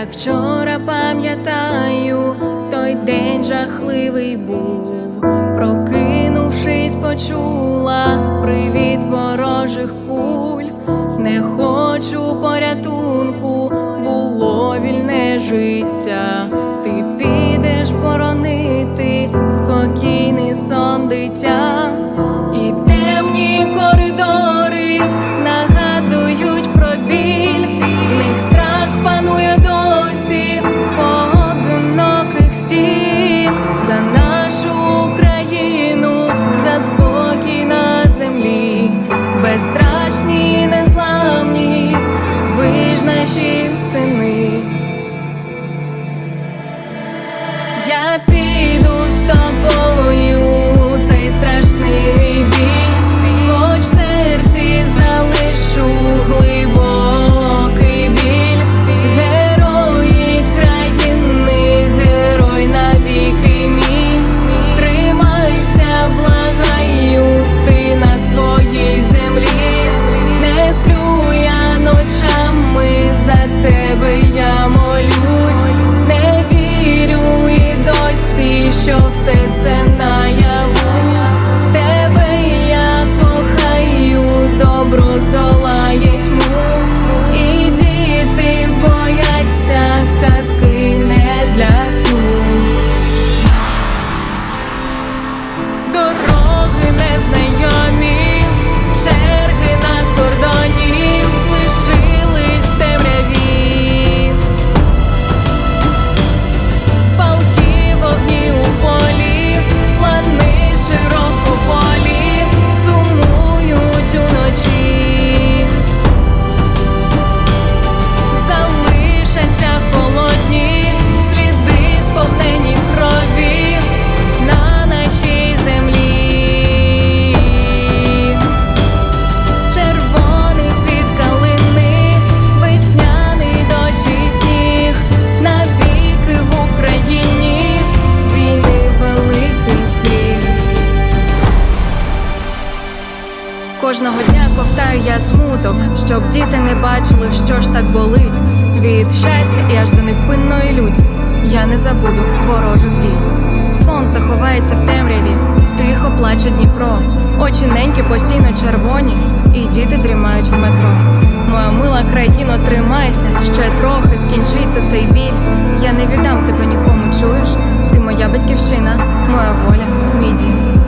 як вчора пам'ятаю, той день жахливий був. Прокинувшись, почула привіт ворожих куль. Не хочу порятунку, було вільне життя. все це Кожного дня ковтаю я смуток, щоб діти не бачили, що ж так болить. Від щастя і аж до невпинної люті я не забуду ворожих дій. Сонце ховається в темряві, тихо плаче Дніпро. Очі неньки постійно червоні, і діти дрімають в метро. Моя мила країно, тримайся, ще трохи скінчиться цей біль. Я не віддам тебе нікому, чуєш? Ти моя батьківщина, моя воля, мій дім.